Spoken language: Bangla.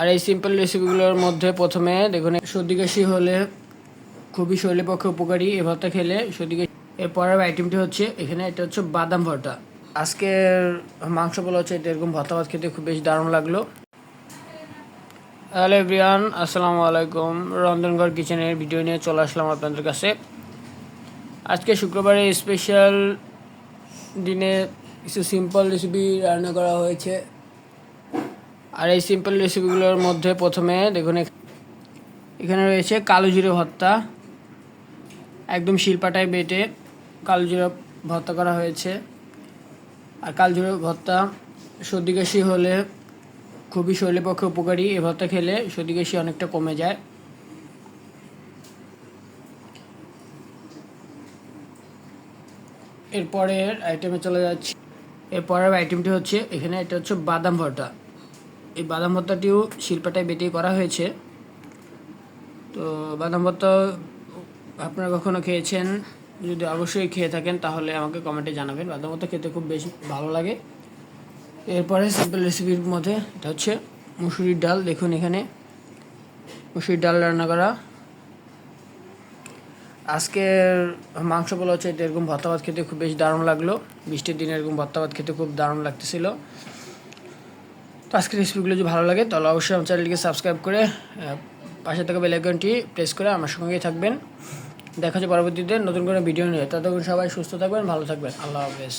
আর এই সিম্পল রেসিপিগুলোর মধ্যে প্রথমে দেখুন সর্দি কাশি হলে খুবই শরীরের পক্ষে উপকারী এ ভর্তা খেলে সর্দি কাশি এর পরের আইটেমটি হচ্ছে, এখানে এটা হচ্ছে বাদাম ভর্তা। আজকের মাংস বলা হচ্ছে এটা এরকম ভর্তা ভাত খেতে খুব বেশ দারুণ লাগল। হ্যালো এভরিওয়ান, আসসালামু আলাইকুম। রন্ধনঘর কিচেনের ভিডিও নিয়ে চলে আসলাম আপনাদের কাছে। আজকে শুক্রবারে স্পেশাল দিনে কিছু সিম্পল রেসিপি রান্না করা হয়েছে। আর এই সিম্পল রেসিপিগুলোর মধ্যে প্রথমে দেখুন এখানে রয়েছে কালো জিরে ভর্তা। একদম শিলপাটায় বেটে কালো জিরে ভর্তা করা হয়েছে। আর কালো জিরে ভর্তা সর্দি কাশি হলে খুবই শরীরের পক্ষে উপকারী। এ ভর্তা খেলে সর্দি কাশি অনেকটা কমে যায়। এরপরের আইটেমে চলে যাচ্ছি। এরপরের আইটেমটি হচ্ছে, এখানে এটা হচ্ছে বাদাম ভর্তা। এই বাদাম ভর্তাটিও শিল্পাটায় বেটে করা হয়েছে। তো বাদাম ভর্তা আপনারা কখনো খেয়েছেন? যদি অবশ্যই খেয়ে থাকেন, তাহলে আমাকে কমেন্টে জানাবেন। বাদাম ভর্তা খেতে খুব বেশি ভালো লাগে। এরপরে সিম্পল রেসিপির মধ্যে এটা হচ্ছে মুসুরির ডাল। দেখুন এখানে মুসুরির ডাল রান্না করা। আজকের মাংস বলা হচ্ছে এরকম ভর্তা ভাত খেতে খুব বেশ দারুণ লাগল। বৃষ্টির দিনে এরকম ভর্তা ভাত খেতে খুব দারুণ লাগতেছিল। তো আজকের রেসিপিগুলো যদি ভালো লাগে, তাহলে অবশ্যই আমার চ্যানেলটিকে সাবস্ক্রাইব করে পাশে থাকা বেলাইকনটি প্রেস করে আমার সঙ্গেই থাকবেন। দেখা হচ্ছে পরবর্তীতে নতুন কোনো ভিডিও নিয়ে। ততক্ষণ সবাই সুস্থ থাকবেন, ভালো থাকবেন। আল্লাহ হাফেজ।